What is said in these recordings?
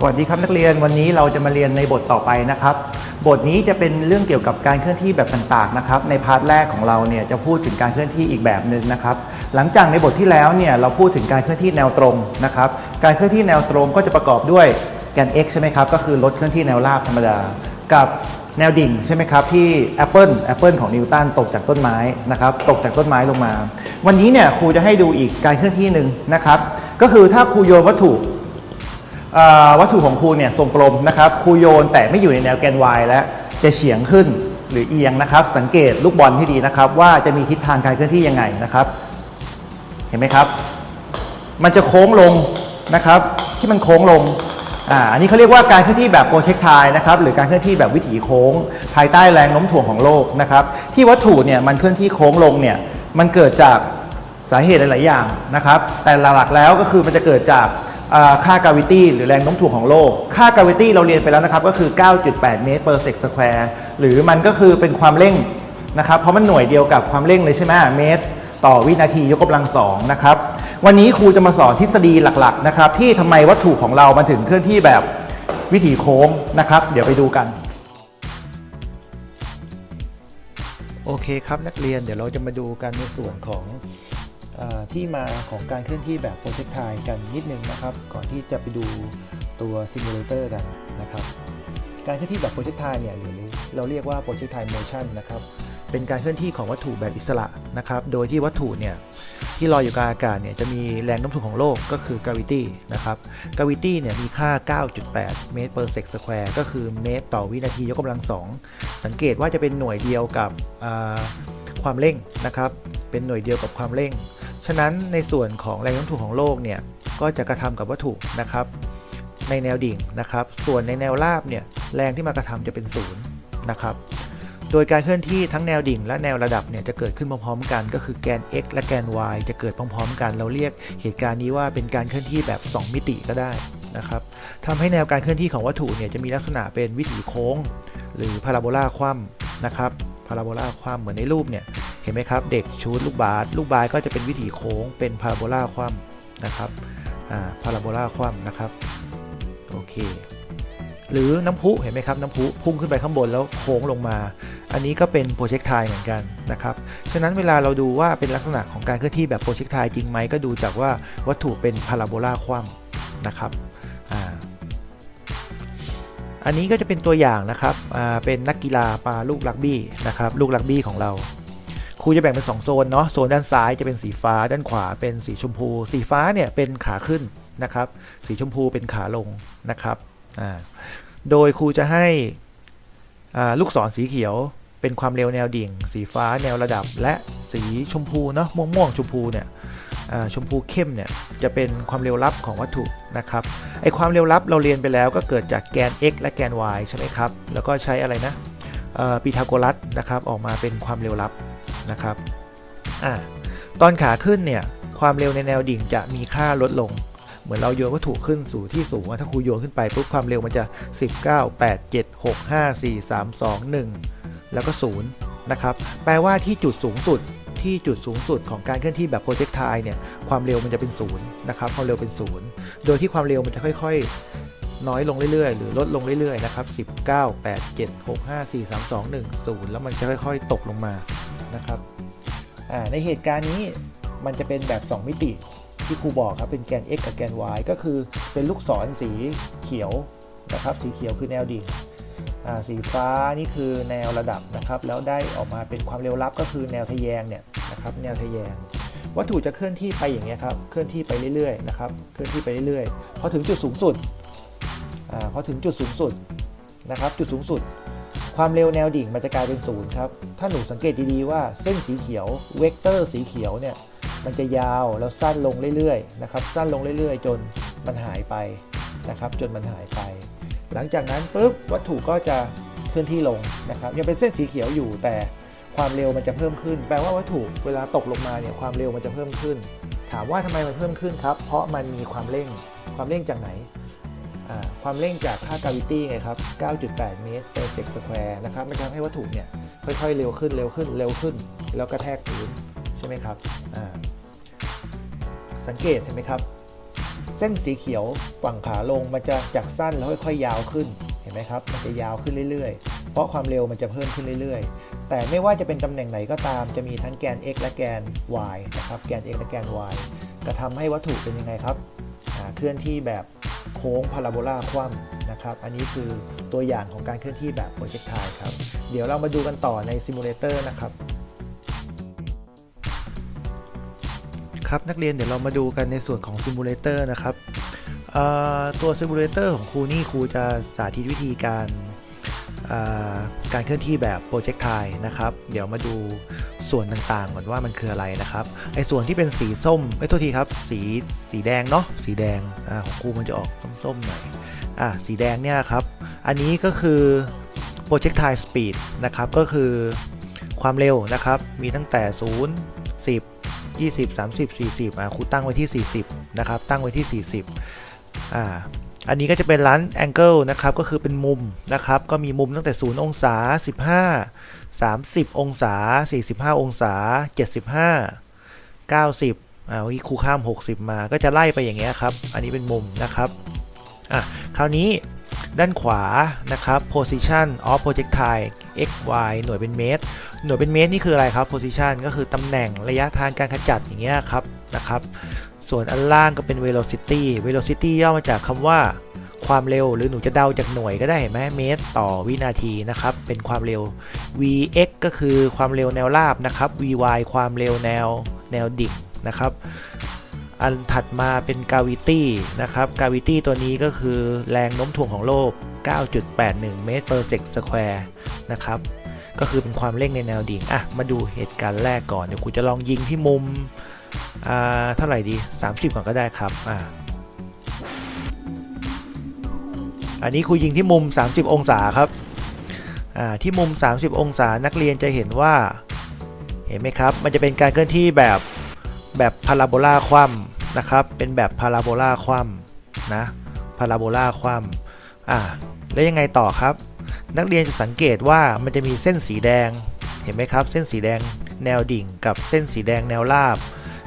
สวัสดีครับนักเรียนวันนี้เราจะมาเรียนในบทต่อไปนะครับ บทนี้จะเป็นเรื่องเกี่ยวกับการเคลื่อนที่แบบต่างๆนะครับ ในพาร์ทแรกของเราเนี่ยจะพูดถึงการเคลื่อนที่อีกแบบหนึ่งนะครับ หลังจากในบทที่แล้วเนี่ยเราพูดถึงการเคลื่อนที่แนวตรงนะครับ การเคลื่อนที่แนวตรงก็จะประกอบด้วยแกน x ใช่ไหมครับก็คือรถเคลื่อนที่แนวราบธรรมดา กับแนวดิ่งใช่ไหมครับที่แอปเปิลแอปเปิลของนิวตันตกจากต้นไม้นะครับตกจากต้นไม้ลงมา วันนี้เนี่ยครูจะให้ดูอีกการเคลื่อนที่หนึ่งนะครับก็คือถ้าครูโยนวัตถุ วัตถุของครูเนี่ยทรงกลมนะครับครูโยนแต่ไม่อยู่ในแนวแกน y แล้วจะเฉียงขึ้นหรือเอียงนะครับ สังเกตลูกบอลให้ดีนะครับ ว่าจะมีทิศทางการเคลื่อนที่ยังไงนะครับ เห็นไหมครับ มันจะโค้งลงนะครับ ที่มันโค้งลงอ่าอันนี้เขาเรียกว่าการเคลื่อนที่แบบโปรเจกไทนะครับหรือการเคลื่อนที่แบบวิถีโค้ง ภายใต้แรงโน้มถ่วงของโลกนะครับ ที่วัตถุเนี่ยมันเคลื่อนที่โค้งลงเนี่ยมันเกิดจากสาเหตุหลาย ๆ อย่างนะครับ แต่หลักๆแล้วก็คือมันจะเกิดจาก ค่ากาวิตี้หรือแรงโน้มถ่วงของโลก ค่ากาวิตี้เราเรียนไปแล้วนะครับ ก็คือ 9.8 เมตร per sec square หรือมันก็คือเป็นความเร่งนะครับ เพราะมันหน่วยเดียวกับความเร่งเลยใช่ไหมเมตร ต่อวินาทียกกำลังสองนะครับ วันนี้ครูจะมาสอนทฤษฎีหลักๆนะครับที่ทำไมวัตถุของเรามันถึงเคลื่อนที่แบบวิถีโค้งนะครับ เดี๋ยวไปดูกัน โอเคครับนักเรียนเดี๋ยวเราจะมาดูกันในส่วนของ ที่มาของการเคลื่อนที่แบบโปรเจกต์ไทกันนิดนึงนะครับ ก่อนที่จะไปดูตัวซิมูเลเตอร์กันนะครับ การเคลื่อนที่แบบโปรเจกต์ไทเนี่ยหรือเราเรียกว่าโปรเจกต์ไทโมชันนะครับ เป็นการเคลื่อนที่ของวัตถุแบบอิสระนะครับ โดยที่วัตถุเนี่ยที่ลอยอยู่กลางอากาศเนี่ยจะมีแรงโน้มถ่วงของโลกก็คือ gravity นะครับ gravity เนี่ยมีค่า 9.8 เมตร per sec square ก็คือเมตรต่อวินาทียกกำลังสองสังเกตว่าจะเป็นหน่วยเดียวกับความเร่งนะครับ เป็นหน่วยเดียวกับความเร่ง ฉะนั้นในส่วนของแรงโน้มถ่วงของโลกเนี่ยก็จะกระทำกับวัตถุนะครับ ในแนวดิ่งนะครับ ส่วนในแนวราบเนี่ยแรงที่มากระทำจะเป็นศูนย์นะครับ โดยการเคลื่อนที่ทั้งแนวดิ่งและแนวระดับเนี่ยจะเกิดขึ้นพร้อมๆกัน ก็คือแกน x และแกน y จะเกิดพร้อมๆ กัน เราเรียกเหตุการณ์นี้ว่าเป็นการเคลื่อนที่แบบ 2 มิติก็ได้นะครับทำให้แนวการเคลื่อนที่ของวัตถุเนี่ยจะมีลักษณะเป็นวิถีโค้ง หรือพาราโบลาคว่ำนะครับพาราโบลาคว่ำเหมือนในรูปเนี่ยเห็นไหมครับ เด็กชูดลูกบาสลูกบาสก็จะเป็นวิถีโค้งเป็นพาราโบลาคว่ำนะครับอ่าพาราโบลาคว่ำนะครับโอเคหรือน้ำพุเห็นไหมครับน้ำพุพุ่งขึ้นไปข้างบนแล้วโค้งลงมา อันนี้ก็เป็นโปรเจกต์ไทเหมือนกันนะครับฉะนั้นเวลาเราดูว่าเป็นลักษณะของการเคลื่อนที่แบบโปรเจกต์ไทจริงไหมก็ดูจากว่าวัตถุเป็นพาราโบลาคว่ำนะครับอ่าอันนี้ก็จะเป็นตัวอย่างนะครับอ่าเป็นนักกีฬาปลาลูกรักบี้นะครับลูกรักบี้ของเรา ครูจะแบ่งเป็น 2 โซนเนาะโซนด้านซ้ายจะเป็นสีฟ้า ด้านขวาเป็นสีชมพู สีฟ้าเนี่ยเป็นขาขึ้นนะครับ สีชมพูเป็นขาลงนะครับอ่าโดยครูจะให้ลูกศรสีเขียวเป็นความเร็วแนวดิ่ง สีฟ้าแนวระดับ และสีชมพูเนาะม่วงม่วงๆชมพูเนี่ยชมพูเข้มเนี่ยจะเป็นความเร็วลับของวัตถุนะครับไอความเร็วลับเราเรียนไปแล้วก็เกิดจากแกน x และแกน y ใช่ไหมครับ แล้วก็ใช้อะไรนะปีทาโกรัสนะครับออกมาเป็นความเร็วลับ นะครับอ่าตอนขาขึ้นเนี่ยความเร็วในแนวดิ่งจะมีค่าลดลง เหมือนเราโยนวัตถุขึ้นสู่ที่สูงอะถ้าครูโยนขึ้นไปปุ๊บความเร็วมันจะ 19 8 7 6 5 4 3 2 1 แล้วก็ 0 นะครับ แปลว่าที่จุดสูงสุดที่จุดสูงสุดของการเคลื่อนที่แบบโปรเจกต์ไทเนี่ย ความเร็วมันจะเป็น0นะครับความเร็วเป็น0โดยที่ความเร็วมันจะค่อยๆ น้อยลงเรื่อยๆ หรือลดลงเรื่อยๆ นะครับ 19 8 7 6 5 4 3 2 1 0 แล้วมันจะค่อยๆ ตกลงมา นะครับในเหตุการณ์นี้มันจะเป็นแบบ 2 มิติที่ครูบอกครับเป็นแกน x กับแกน y ก็คือเป็นลูกศรสีเขียวนะครับ สีเขียวคือแนวดิ่งสีฟ้านี่คือแนวระดับนะครับ แล้วได้ออกมาเป็นความเร็วลับก็คือแนวทะแยงเนี่ยนะครับ แนวทะแยง วัตถุจะเคลื่อนที่ไปอย่างเงี้ยครับเคลื่อนที่ไปเรื่อยๆนะครับเคลื่อนที่ไปเรื่อยๆพอถึงจุดสูงสุดอพอถึงจุดสูงสุดนะครับ จุดสูงสุด ความเร็วแนวดิ่งมันจะกลายเป็นศูนย์ครับ ถ้าหนูสังเกตดีๆว่าเส้นสีเขียวเวกเตอร์สีเขียวเนี่ยมันจะยาวแล้วสั้นลงเรื่อยๆนะครับสั้นลงเรื่อยๆ จนมันหายไปนะครับจนมันหายไป หลังจากนั้นปุ๊บวัตถุก็จะเคลื่อนที่ลงนะครับยังเป็นเส้นสีเขียวอยู่แต่ความเร็วมันจะเพิ่มขึ้น แปลว่าวัตถุเวลาตกลงมาเนี่ยความเร็วมันจะเพิ่มขึ้น ถามว่าทำไมมันเพิ่มขึ้นครับ เพราะมันมีความเร่งความเร่งจากไหน ความเร่งจากค่ากาวิตี้ไงครับ 9.8 เมตร per sec square นะครับมันทำให้วัตถุเนี่ยค่อยๆ เร็วขึ้นเร็วขึ้นเร็วขึ้น แล้วกระแทกพื้นใช่ไหมครับ สังเกตเห็นไหมครับ เส้นสีเขียวฝั่งขาลงมันจะจากสั้นแล้วค่อยๆ ยาวขึ้น เห็นไหมครับ มันจะยาวขึ้นเรื่อยๆ เพราะความเร็วมันจะเพิ่มขึ้นเรื่อยๆ แต่ไม่ว่าจะเป็นตำแหน่งไหนก็ตาม จะมีทั้งแกน x และแกน y นะครับ แกน x และแกน y จะทำให้วัตถุเป็นยังไงครับ เคลื่อนที่แบบ โค้งพาราโบลาคว่ำนะครับ อันนี้คือตัวอย่างของการเคลื่อนที่แบบโปรเจกต์ไทครับ เดี๋ยวเรามาดูกันต่อในซิมูเลเตอร์นะครับ ครับนักเรียนเดี๋ยวเรามาดูกันในส่วนของซิมูเลเตอร์นะครับตัวซิมูเลเตอร์ของครูนี่ครูจะสาธิตวิธีการการเคลื่อนที่แบบโปรเจกต์ไทนะครับ เดี๋ยวมาดู ส่วนต่างๆก่อนว่ามันคืออะไรนะครับไอ้ส่วนที่เป็นสีส้มไอ้ยโทษทีครับ สีสีแดงเนาะสีแดงอ่าของครูมันจะออกส้มๆหน่อยอ่าสีแดงเนี่ยครับ อันนี้ก็คือ projectile speed นะครับก็คือความเร็วนะครับ มีตั้งแต่ 0 10 20 30 40อ่าครูตั้งไว้ที่ 40 นะครับ ตั้งไว้ที่ 40อ่าอันนี้ก็จะเป็นร้าน angle นะครับ ก็คือเป็นมุมนะครับ ก็มีมุมตั้งแต่ 0 องศา 15 30 องศา 45 องศา 75 90อ่าเมื่ครูข้าม 60 มาก็จะไล่ไปอย่างเงี้ยครับ อันนี้เป็นมุมนะครับอะคราวนี้ด้านขวานะครับ position of projectile x y หน่วยเป็นเมตร หน่วยเป็นเมตรนี่คืออะไรครับ position ก็คือตำแหน่งระยะทางการขจัดอย่างเงี้ยครับนะครับ ส่วนอันล่างก็เป็น velocity velocity ย่อมาจากคำว่า ความเร็วหรือหนูจะเดาจากหน่วยก็ได้เห็นไหมเมตรต่อวินาทีนะครับ เป็นความเร็ว vx ก็คือความเร็วแนวราบนะครับ vy ความเร็วแนวแนวดิ่งนะครับ อันถัดมาเป็น gravity นะครับ gravity ตัวนี้ก็คือแรงโน้มถ่วงของโลก 9.81 เมตร per sec square นะครับก็คือเป็นความเร่งในแนวดิ่ง อะ มาดูเหตุการณ์แรกก่อน เดี๋ยวกูจะลองยิงที่มุม อ่า เท่าไหร่ดี 30 ก่อนก็ได้ครับ อ่า อันนี้ครูยิงที่มุม 30 องศาครับที่มุม 30 องศานักเรียนจะเห็นว่า เห็นไหมครับ มันจะเป็นการเคลื่อนที่แบบแบบพาราโบลาคว่ำนะครับ เป็นแบบพาราโบลาคว่ำนะพาราโบลาคว่ำอ่าแล้วยังไงต่อครับ นักเรียนจะสังเกตว่ามันจะมีเส้นสีแดง เห็นไหมครับ เส้นสีแดงแนวดิ่ง กับเส้นสีแดงแนวราบ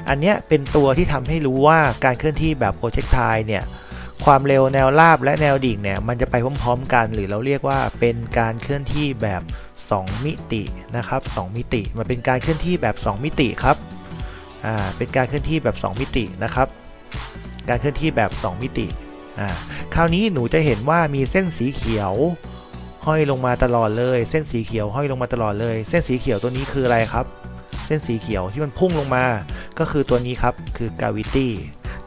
อันเนี้ยเป็นตัวที่ทำให้รู้ว่าการเคลื่อนที่แบบโปรเจกไทเนี่ย ความเร็วแนวราบและแนวดิ่งเนี่ยมันจะไปพร้อมๆกัน หรือเราเรียกว่าเป็นการเคลื่อนที่แบบ 2 มิตินะครับ 2 มิติมันเป็นการเคลื่อนที่แบบ 2 มิติครับอ่าเป็นการเคลื่อนที่แบบ 2 มิตินะครับ การเคลื่อนที่แบบ 2 มิติอ่าคราวนี้หนูจะเห็นว่ามีเส้นสีเขียวห้อยลงมาตลอดเลย เส้นสีเขียวห้อยลงมาตลอดเลย เส้นสีเขียวตัวนี้คืออะไรครับ เส้นสีเขียวที่มันพุ่งลงมาก็คือตัวนี้ครับคือ gravity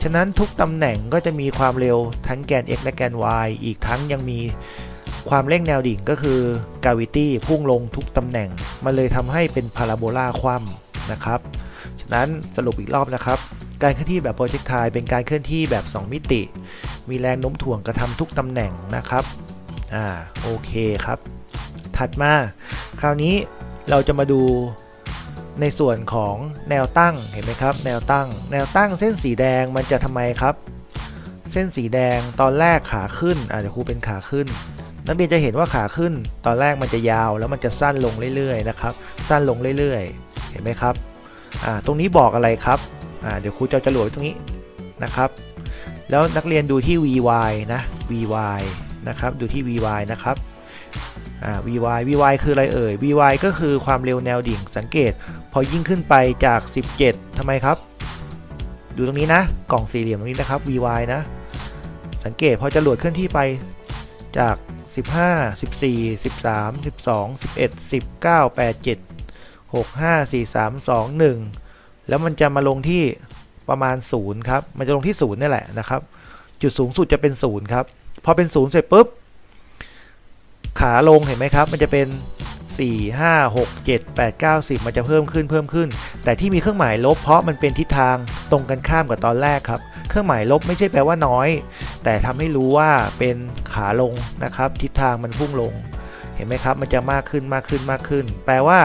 ฉะนั้นทุกตำแหน่งก็จะมีความเร็วทั้งแกน x และแกน y อีกทั้งยังมีความเร่งแนวดิ่งก็คือ gravity พุ่งลงทุกตำแหน่ง มันเลยทำให้เป็นพาราโบลาคว่ำนะครับ ฉะนั้นสรุปอีกรอบนะครับ การเคลื่อนที่แบบโปรเจกต์ไทเป็นการเคลื่อนที่แบบ 2 มิติ มีแรงโน้มถ่วงกระทำทุกตำแหน่งนะครับ อ่าโอเคครับ ถัดมา คราวนี้เราจะมาดู ในส่วนของแนวตั้งเห็นไหมครับ แนวตั้ง แนวตั้งเส้นสีแดงมันจะทำไมครับ เส้นสีแดงตอนแรกขาขึ้นอาจจะครูเป็นขาขึ้น นักเรียนจะเห็นว่าขาขึ้น ตอนแรกมันจะยาวแล้วมันจะสั้นลงเรื่อยๆนะครับ สั้นลงเรื่อยๆ เห็นไหมครับอ่าตรงนี้บอกอะไรครับอ่าเดี๋ยวครูจะจรวดไว้ตรงนี้นะครับ แล้วนักเรียนดูที่ vy นะ vy นะครับ ดูที่ vy นะครับ อ่า vy vy คืออะไรเอ่ย vy ก็คือความเร็วแนวดิ่ง สังเกต พอยิ่งขึ้นไปจาก 17ทำไมครับ ดูตรงนี้นะ กล่องสี่เหลี่ยมตรงนี้นะครับ vy นะ สังเกตพอจรวดเคลื่อนที่ไปจาก 15 14 13 12 11 19 8 7 6 5 4 3 2 1 แล้วมันจะมาลงที่ประมาณ 0 ครับ มันจะลงที่ 0นี่แหละนะครับ จุดสูงสุดจะเป็น 0 ครับ พอเป็น 0 เสร็จปุ๊บ ขาลงเห็นไหมครับ มันจะเป็น 4 5 6 7 8 9 10 มันจะเพิ่มขึ้นเพิ่มขึ้น แต่ที่มีเครื่องหมายลบเพราะมันเป็นทิศทางตรงกันข้ามกับตอนแรกครับ เครื่องหมายลบไม่ใช่แปลว่าน้อย แต่ทำให้รู้ว่าเป็นขาลงนะครับ ทิศทางมันพุ่งลง เห็นไหมครับ มันจะมากขึ้นมากขึ้นมากขึ้น แปลว่า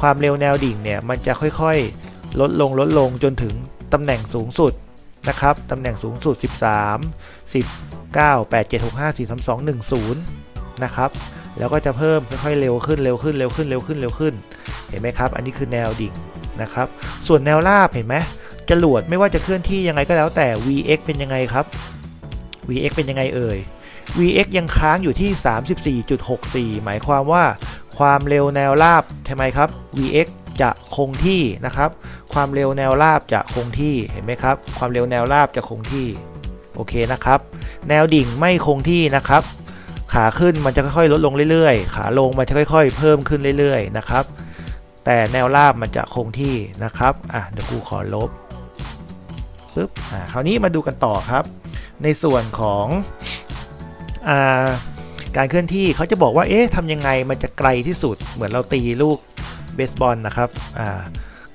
ความเร็วแนวดิ่งเนี่ยมันจะค่อยๆ ลดลงลดลงจนถึงตำแหน่งสูงสุดนะครับตำแหน่งสูงสุด 13 19 8 7 6 5 4 3 2 1 0 นะครับ แล้วก็จะเพิ่มค่อยๆเร็วขึ้นเร็วขึ้นเร็วขึ้นเร็วขึ้นเร็วขึ้น เห็นไหมครับ อันนี้คือแนวดิ่งนะครับ ส่วนแนวราบเห็นไหมจรวดไม่ว่าจะเคลื่อนที่ยังไงก็แล้วแต่ vx เป็นยังไงครับ vx เป็นยังไงเอ่ย vx ยังค้างอยู่ที่ 34.64 หมายความว่าความเร็วแนวราบทำไมครับ vx จะคงที่นะครับ ความเร็วแนวราบจะคงที่เห็นไหมครับ ความเร็วแนวราบจะคงที่ โอเคนะครับ แนวดิ่งไม่คงที่นะครับ ขาขึ้นมันจะค่อยๆลดลงเรื่อยๆ ขาลงมันจะค่อย ๆ เพิ่มขึ้นเรื่อยๆนะครับ แต่แนวราบมันจะคงที่นะครับอะเดี๋ยวกูขอลบปึ๊บอ่าคราวนี้มาดูกันต่อครับ ในส่วนของอ่าการเคลื่อนที่เขาจะบอกว่าเอ๊ะทำยังไงมันจะไกลที่สุดเหมือนเราตีลูกเบสบอลนะครับอ่า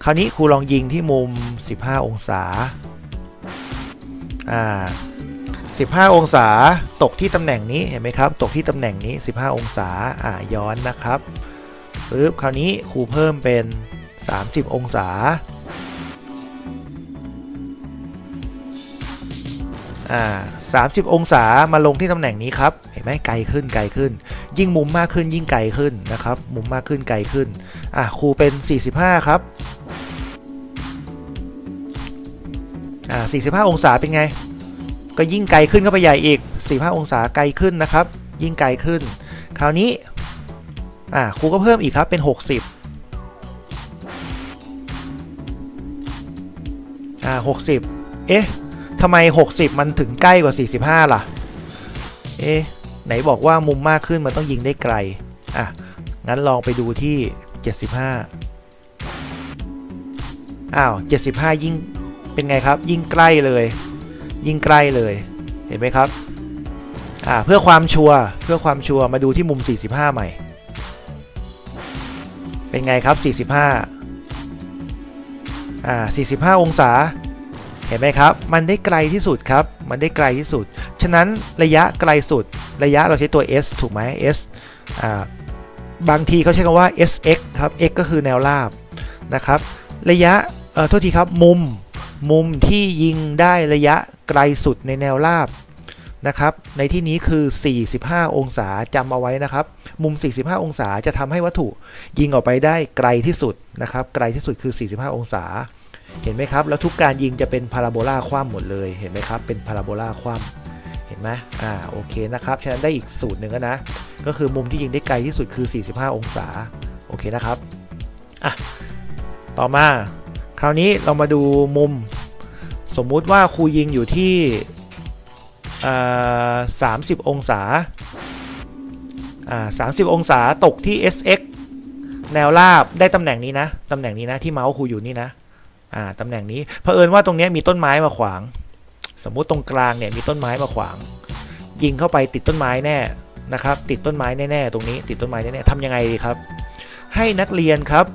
คราวนี้ครูลองยิงที่มุม 15 องศาอ่า 15 องศาตกที่ตำแหน่งนี้เห็นไหมครับ ตกที่ตำแหน่งนี้ 15 องศาอ่าย้อนนะครับปึ๊บคราวนี้ครูเพิ่มเป็น 30 องศาอ่า30 องศามาลงที่ตำแหน่งนี้ครับเห็นไหมไกลขึ้นไกลขึ้น ยิ่งมุมมากขึ้นยิ่งไกลขึ้นนะครับ มุมมากขึ้นไกลขึ้นอะครูเป็น 45 ครับอ่า45 องศาเป็นไง ก็ยิ่งไกลขึ้นเข้าไปใหญ่อีก 45 องศาไกลขึ้นนะครับ ยิ่งไกลขึ้น คราวนี้อ่าครูก็เพิ่มอีกครับเป็น 60อ่า60 เอ๊ะทำไม 60 มันถึงใกล้กว่า 45 ล่ะ เอ๊ะไหนบอกว่ามุมมากขึ้นมันต้องยิงได้ไกล อะ งั้นลองไปดูที่ 75 อ้าว 75 ยิ่งเป็นไงครับ ยิ่งใกล้เลย ยิ่งใกล้เลยเห็นไหมครับอ่าเพื่อความชัวร์เพื่อความชัวร์มาดูที่มุม 45 ใหม่ เป็นไงครับ 45อ่า45 องศาเห็นไหมครับ มันได้ไกลที่สุดครับ มันได้ไกลที่สุด ฉะนั้นระยะไกลสุด ระยะเราใช้ตัว s ถูกไหม s อ่าบางทีเขาใช้คำว่า sx ครับ x ก็คือแนวราบนะครับ ระยะ เอ่อ โทษทีครับ มุม มุมที่ยิงได้ระยะไกลสุดในแนวราบนะครับ ในที่นี้คือ 45 องศาจำเอาไว้นะครับ มุม 45 องศาจะทำให้วัตถุยิงออกไปได้ไกลที่สุดนะครับ ไกลที่สุดคือ 45 องศา เห็นไหมครับ แล้วทุกการยิงจะเป็นพาราโบลาคว่ำหมดเลย เห็นไหมครับ เป็นพาราโบลาคว่ำเห็นไหมอ่า โอเคนะครับ ฉะนั้นได้อีกสูตรหนึ่งนะ ก็คือมุมที่ยิงได้ไกลที่สุดคือ 45 องศา โอเคนะครับ อะ ต่อมา คราวนี้เรามาดูมุม สมมุติว่าครูยิงอยู่ที่30องศา30องศาตกที่ SX แนวราบได้ตำแหน่งนี้นะ ตำแหน่งนี้นะที่เมาส์ครูอยู่นี่นะอ่าตำแหน่งนี้เผอิญว่าตรงนี้มีต้นไม้มาขวาง สมมุติตรงกลางเนี่ยมีต้นไม้มาขวาง ยิงเข้าไปติดต้นไม้แน่นะครับ ติดต้นไม้แน่ๆตรงนี้ ติดต้นไม้แน่ๆทำยังไงดีครับ ให้นักเรียนครับ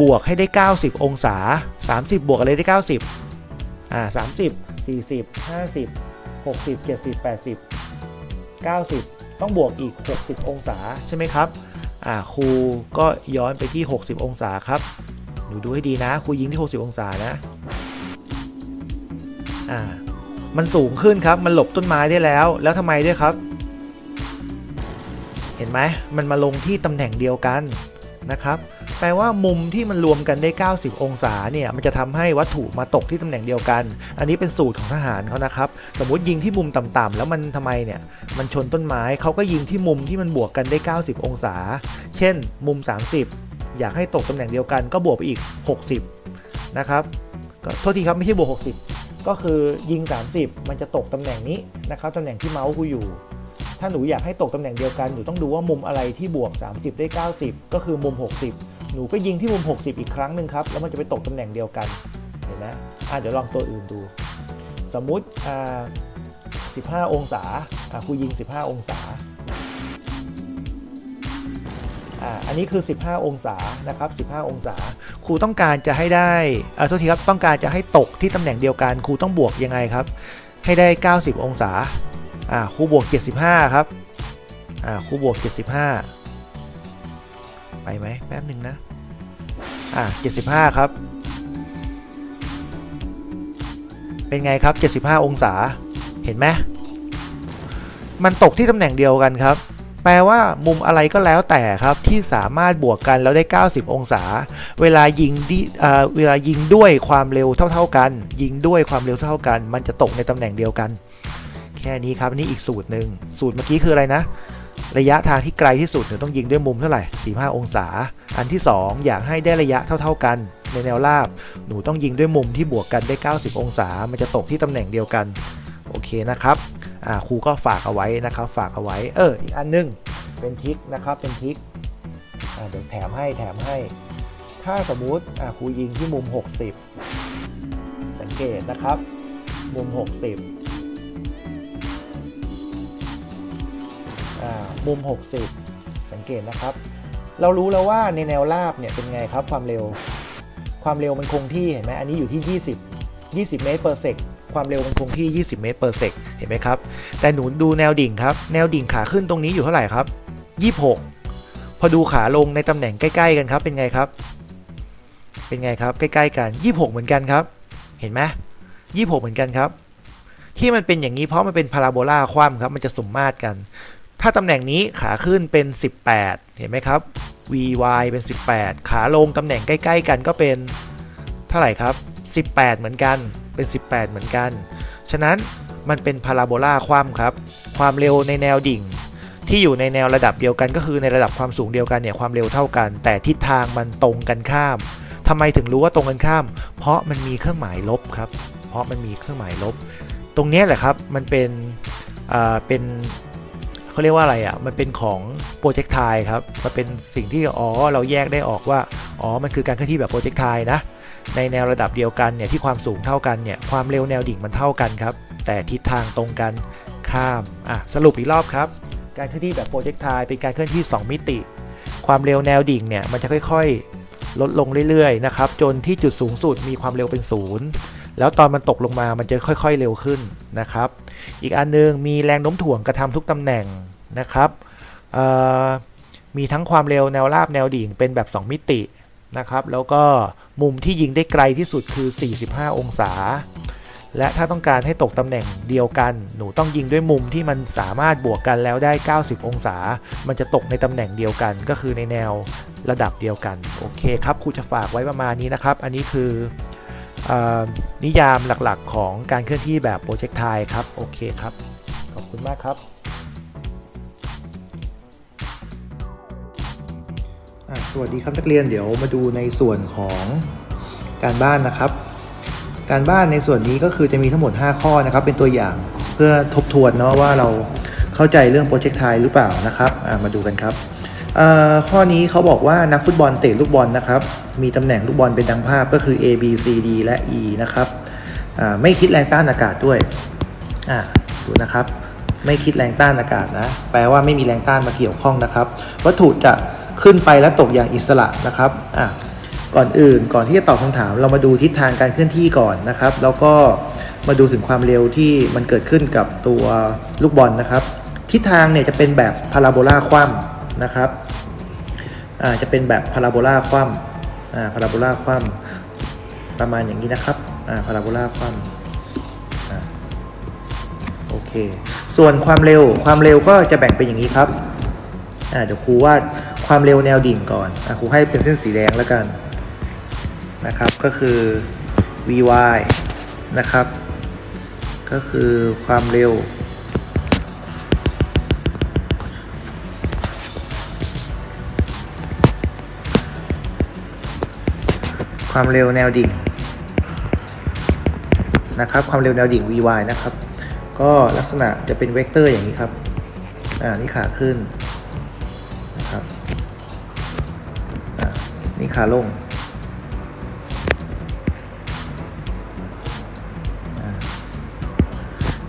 บวกให้ได้ 90 องศา 30 บวกอะไรได้ 90 อ่า 30 40 50 60 70 80 90 ต้องบวกอีก 60 องศาใช่ไหมครับ อ่าครูก็ย้อนไปที่ 60 องศาครับ หนูดูให้ดีนะครูยิงที่ 60 องศานะ อ่า มันสูงขึ้นครับ มันหลบต้นไม้ได้แล้ว แล้วทำไมด้วยครับ เห็นไหม มันมาลงที่ตำแหน่งเดียวกันนะครับ แปลว่ามุมที่มันรวมกันได้ 90 องศาเนี่ยมันจะทำให้วัตถุมาตกที่ตำแหน่งเดียวกัน อันนี้เป็นสูตรของทหารเขานะครับ สมมติยิงที่มุมต่ำๆแล้วมันทำไมเนี่ยมันชนต้นไม้เขาก็ยิงที่มุมที่มันบวกกันได้ 90 องศา เช่น มุม 30 อยากให้ตกตำแหน่งเดียวกันก็บวกไปอีก 60 นะครับก็โทษทีครับไม่ใช่บวก 60 ก็คือยิง 30 มันจะตกตำแหน่งนี้นะครับตำแหน่งที่เมาส์กูอยู่ถ้าหนูอยากให้ตกตำแหน่งเดียวกัน หนูต้องดูว่ามุมอะไรที่บวก 30 ได้ 90 ก็คือมุม 60 หนูก็ยิงที่มุม 60 อีกครั้งหนึ่งครับ แล้วมันจะไปตกตำแหน่งเดียวกัน เห็นไหมอะเดี๋ยวลองตัวอื่นดู สมมุติอ่า15 องศาอะครูยิง 15 องศาอ่าอันนี้คือ 15 องศานะครับ 15 องศา ครูต้องการจะให้ได้เออโทษทีครับ ต้องการจะให้ตกที่ตำแหน่งเดียวกัน ครูต้องบวกยังไงครับ ให้ได้ 90 องศาอ่าครูบวก 75 ครับอ่าครูบวก 75 ไปไหมแป๊บหนึ่งนะ อ่า75 ครับ เป็นไงครับ 75 องศา เห็นไหมมันตกที่ตำแหน่งเดียวกันครับ แปลว่ามุมอะไรก็แล้วแต่ครับที่สามารถบวกกันแล้วได้ 90 องศา เวลายิงดิเอ่อเวลายิงด้วยความเร็วเท่า ๆกัน ยิงด้วยความเร็วเท่าๆกัน มันจะตกในตำแหน่งเดียวกัน แค่นี้ครับนี่อีกสูตรหนึ่งสูตรเมื่อกี้คืออะไรนะ ระยะทางที่ไกลที่สุดหนูต้องยิงด้วยมุมเท่าไหร่45 องศา อันที่ 2 อยากให้ได้ระยะเท่า ๆกันในแนวราบ หนูต้องยิงด้วยมุมที่บวกกันได้ 90 องศา มันจะตกที่ตำแหน่งเดียวกัน โอเคนะครับครูก็ฝากเอาไว้นะครับ ฝากเอาไว้ เออ อีกอันหนึง เป็นทิกนะครับ เป็นทิกเดี๋ยวแถมให้ แถมให้ ถ้าสมมุติครูยิงที่มุม 60 สังเกตนะครับ มุม 60 มุม 60 สังเกตนะครับ เรารู้แล้วว่าในแนวราบเนี่ยเป็นไงครับความเร็ว ความเร็วมันคงที่เห็นไหมอันนี้อยู่ที่ 20 20 เมตร per sec ความเร็วมันคงที่ 20 เมตร per sec เห็นไหมครับ แต่หนูดูแนวดิ่งครับ แนวดิ่งขาขึ้นตรงนี้อยู่เท่าไหร่ครับ 26 พอดูขาลงในตำแหน่งใกล้ ๆ กันครับ เป็นไงครับ เป็นไงครับ ใกล้ ๆ กัน 26 เหมือนกันครับ เห็นไหม26 เหมือนกันครับ ที่มันเป็นอย่างนี้เพราะมันเป็นพาราโบลาคว่ำครับ มันจะสมมาตรกัน ถ้าตำแหน่งนี้ขาขึ้นเป็น 18 เห็นไหมครับ vy เป็น 18 ขาลงตำแหน่งใกล้ๆกันก็เป็นเท่าไหร่ครับ 18 เหมือนกัน เป็น 18 เหมือนกัน ฉะนั้นมันเป็นพาราโบลาคว่ำครับ ความเร็วในแนวดิ่ง ที่อยู่ในแนวระดับเดียวกัน ก็คือในระดับความสูงเดียวกันเนี่ยความเร็วเท่ากัน แต่ทิศทางมันตรงกันข้ามทำไมถึงรู้ว่าตรงกันข้าม เพราะมันมีเครื่องหมายลบครับ เพราะมันมีเครื่องหมายลบ ตรงนี้แหละครับ มันเป็นอ่าเป็น เขาเรียกว่าอะไรอะ มันเป็นของโปรเจกต์ไทครับ มันเป็นสิ่งที่อ๋อเราแยกได้ออกว่า อ๋อ มันคือการเคลื่อนที่แบบโปรเจกต์ไทนะ ในแนวระดับเดียวกันเนี่ยที่ความสูงเท่ากันเนี่ยความเร็วแนวดิ่งมันเท่ากันครับ แต่ทิศทางตรงกันข้าม อะสรุปอีกรอบครับ การเคลื่อนที่แบบโปรเจกต์ไทเป็นการเคลื่อนที่ 2 มิติ ความเร็วแนวดิ่งเนี่ยมันจะค่อยๆ ลดลงเรื่อยๆนะครับจนที่จุดสูงสุดมีความเร็วเป็นศูนย์ แล้วตอนมันตกลงมามันจะค่อยๆเร็วขึ้นนะครับ อีกอันนึงมีแรงโน้มถ่วงกระทำทุกตำแหน่งนะครับมีทั้งความเร็วแนวราบแนวดิ่งเป็นแบบ 2 มิตินะครับ แล้วก็มุมที่ยิงได้ไกลที่สุดคือ 45 องศา และถ้าต้องการให้ตกตำแหน่งเดียวกัน หนูต้องยิงด้วยมุมที่มันสามารถบวกกันแล้วได้ 90 องศา มันจะตกในตำแหน่งเดียวกัน ก็คือในแนวระดับเดียวกัน โอเคครับครูจะฝากไว้ประมาณนี้นะครับ อันนี้คือ นิยามหลักๆ ของการเคลื่อนที่แบบโปรเจกต์ไทครับ โอเคครับ ขอบคุณมากครับสวัสดีครับนักเรียนเดี๋ยวมาดูในส่วนของการบ้านนะครับ การบ้านในส่วนนี้ก็คือจะมีทั้งหมด 5 ข้อนะครับ เป็นตัวอย่างเพื่อทบทวนเนาะว่าเราเข้าใจเรื่องโปรเจกต์ไทหรือเปล่านะครับมาดูกันครับ ข้อนี้เขาบอกว่านักฟุตบอลเตะลูกบอลนะครับ มีตำแหน่งลูกบอลเป็นดังภาพก็คือ A B C D และ E นะครับไม่คิดแรงต้านอากาศด้วยดูนะครับ ไม่คิดแรงต้านอากาศนะ แปลว่าไม่มีแรงต้านมาเกี่ยวข้องนะครับ วัตถุจะขึ้นไปและตกอย่างอิสระนะครับก่อนอื่นก่อนที่จะตอบคำถาม เรามาดูทิศทางการเคลื่อนที่ก่อนนะครับ แล้วก็มาดูถึงความเร็วที่มันเกิดขึ้นกับตัวลูกบอลนะครับ ทิศทางเนี่ยจะเป็นแบบพาราโบลาคว่ำนะครับ อ่าจะเป็นแบบพาราโบลาคว่ำอ่าพาราโบลาคว่ำประมาณอย่างนี้นะครับอ่าพาราโบลาคว่ำอ่าโอเค ส่วนความเร็วความเร็วก็จะแบ่งเป็นอย่างนี้ครับอ่าเดี๋ยวครูวาดความเร็วแนวดิ่งก่อนอ่าครูให้เป็นเส้นสีแดงแล้วกันนะครับก็คือ vy นะครับ ก็คือความเร็ว ความเร็วแนวดิ่งนะครับ ความเร็วแนวดิ่ง vy นะครับ ก็ลักษณะจะเป็นเวกเตอร์อย่างนี้ครับ อ่า นี่ขาขึ้นนะครับ อ่า นี่ขาลง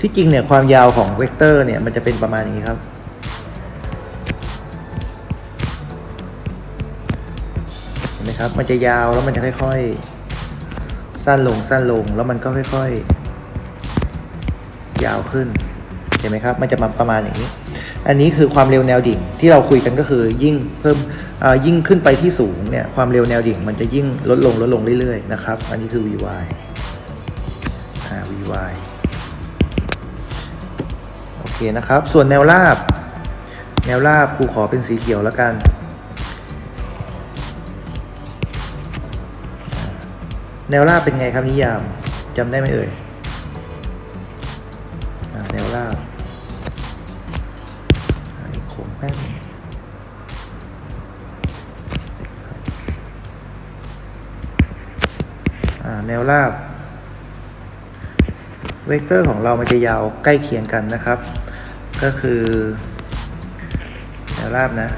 ที่จริงเนี่ยความยาวของเวกเตอร์เนี่ยมันจะเป็นประมาณอย่างนี้ครับ ครับ มันจะยาวแล้วมันจะค่อยๆ สั้นลงสั้นลงแล้วมันก็ค่อยๆ ยาวขึ้น เห็นไหมครับ มันจะมาประมาณอย่างนี้ อันนี้คือความเร็วแนวดิ่งที่เราคุยกันก็คือยิ่งเพิ่มอ่ายิ่งขึ้นไปที่สูงเนี่ยความเร็วแนวดิ่ง มันจะยิ่งลดลงลดลงเรื่อยๆนะครับ อันนี้คือ vy อ่า vy โอเคนะครับ ส่วนแนวราบ แนวราบครูขอเป็นสีเขียวแล้วกัน แนวราบเป็นไงครับนิยามจำได้ไหมเอ่ยแนวราบอันนี้โค้งแป๊บอ่าแนวราบ เวกเตอร์ของเรามันจะยาวใกล้เคียงกันนะครับ ก็คือ แนวราบนะ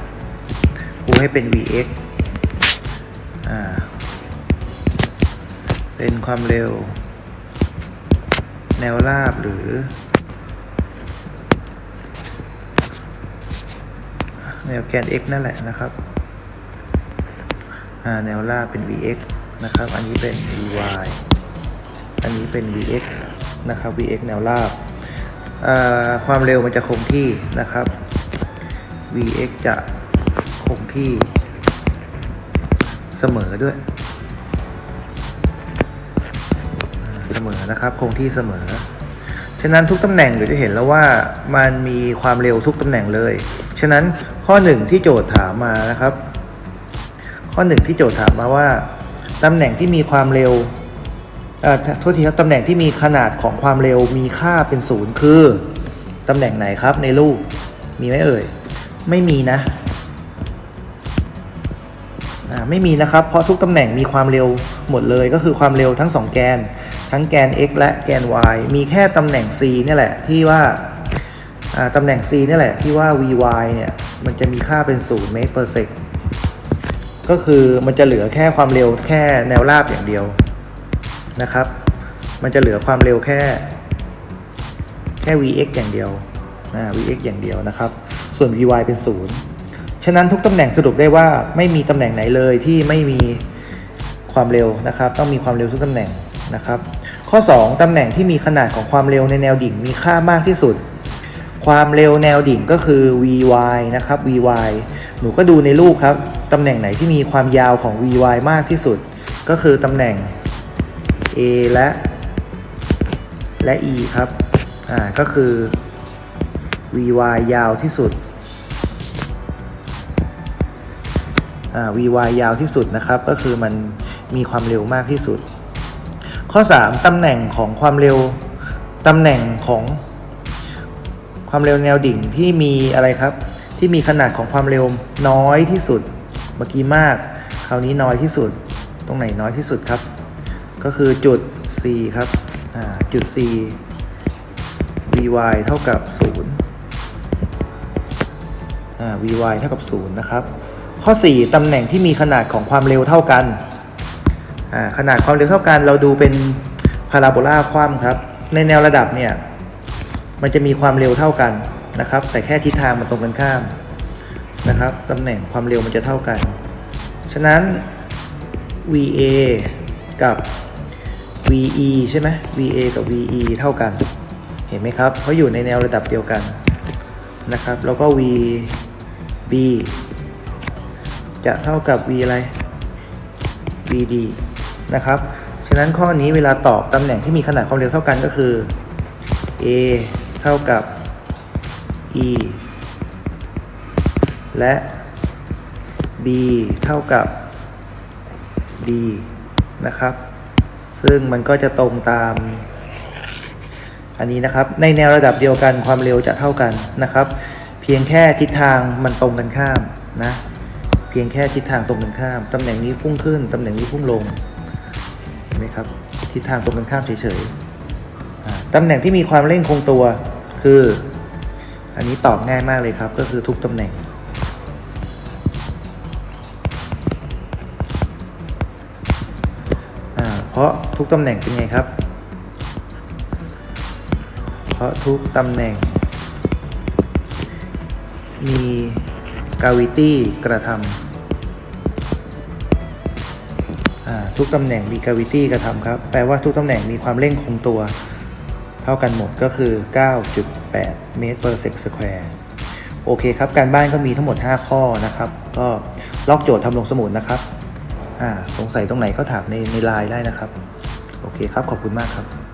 ครูให้เป็น vx เป็นความเร็ว แนวราบหรือ แนวแกน x นั่นแหละนะครับ แนวราบเป็น vx นะครับ อันนี้เป็น vy อันนี้เป็น vx นะครับ vx แนวราบ ความเร็วมันจะคงที่นะครับ vx จะคงที่เสมอด้วย สมอนะครับ คงที่เสมอ ฉะนั้นทุกตำแหน่งเดี๋ยวจะเห็นแล้วว่ามันมีความเร็วทุกตำแหน่งเลย ฉะนั้นข้อหนึ่งที่โจทย์ถามมานะครับ ข้อหนึ่งที่โจทย์ถามมาว่าตำแหน่งที่มีความเร็วโทษทีครับตำแหน่งที่มีขนาดของความเร็วมีค่าเป็นศูนย์คือตำแหน่งไหนครับในรูปมีไหมเอ่ย ไม่มีนะไม่มีนะครับ เพราะทุกตำแหน่งมีความเร็วหมดเลยก็คือความเร็วทั้งสองแกน ทั้งแกน x และแกน y มีแค่ตำแหน่ง c เนี่ยแหละที่ว่าตำแหน่ง c เนี่ยแหละที่ว่า vy เนี่ยมันจะมีค่าเป็น0เมตร per sec ก็คือมันจะเหลือแค่ความเร็วแค่แนวราบอย่างเดียวนะครับ มันจะเหลือความเร็วแค่แค่ vx อย่างเดียวอ่า vx อย่างเดียวนะครับ ส่วน vy เป็นศูนย์ฉะนั้นทุกตำแหน่งสรุปได้ว่าไม่มีตำแหน่งไหนเลยที่ไม่มีความเร็วนะครับ ต้องมีความเร็วทุกตำแหน่งนะครับ ข้อ 2 ตำแหน่งที่มีขนาดของความเร็วในแนวดิ่งมีค่ามากที่สุด ความเร็วแนวดิ่งก็คือ vy นะครับ vy หนูก็ดูในรูปครับ ตำแหน่งไหนที่มีความยาวของ vy มากที่สุด ก็คือตำแหน่ง a และ และ e ครับ อ่า ก็คือ vy ยาวที่สุด อ่า vy ยาวที่สุดนะครับ ก็คือมันมีความเร็วมากที่สุด ข้อ 3ตำแหน่งของความเร็วตำแหน่งของความเร็วแนวดิ่งที่มีอะไรครับ ที่มีขนาดของความเร็วน้อยที่สุด เมื่อกี้มาก คราวนี้น้อยที่สุด ตรงไหนน้อยที่สุดครับ ก็คือจุด c ครับจุด c vy เท่ากับ 0 vy เท่ากับ 0 นะครับ ข้อ 4 ตำแหน่งที่มีขนาดของความเร็วเท่ากัน ขนาดความเร็วเท่ากันเราดูเป็นพาราโบลาคว่ำครับ ในแนวระดับเนี่ย มันจะมีความเร็วเท่ากันนะครับ แต่แค่ทิศทางมันตรงกันข้ามนะครับตำแหน่งความเร็วมันจะเท่ากัน ฉะนั้น VA กับ VE ใช่ไหม VA กับ VE เท่ากัน เห็นไหมครับเพราะอยู่ในแนวระดับเดียวกันนะครับ แล้วก็ VB จะเท่ากับ V อะไร VD นะครับฉะนั้นข้อนี้เวลาตอบตำแหน่งที่มีขนาดความเร็วเท่ากันก็คือ A เท่ากับ E และ B เท่ากับ D นะครับ ซึ่งมันก็จะตรงตาม อันนี้นะครับ ในแนวระดับเดียวกันความเร็วจะเท่ากันนะครับ เพียงแค่ทิศทางมันตรงกันข้ามนะ เพียงแค่ทิศทางตรงกันข้าม ตำแหน่งนี้พุ่งขึ้น ตำแหน่งนี้พุ่งลง นไหมครับทิศทางตรงกันข้ามเฉยๆตำแหน่งที่มีความเร่งคงตัวคือ อันนี้ตอบง่ายมากเลยครับ ก็คือทุกตำแหน่ง เพราะทุกตำแหน่งเป็นไงครับ เพราะทุกตำแหน่ง มีกาวิตี้กระทำ ทุกตำแหน่งมีกาวิตี้กระทำครับ แปลว่าทุกตำแหน่งมีความเร่งคงตัว เท่ากันหมดก็คือ 9.8 เมตร per sec square โอเคครับ การบ้านก็มีทั้งหมด 5 ข้อนะครับ ก็ลอกโจทย์ทำลงสมุดนะครับสงสัยตรงไหนก็ถามในในไลน์ได้นะครับ โอเคครับ ขอบคุณมากครับ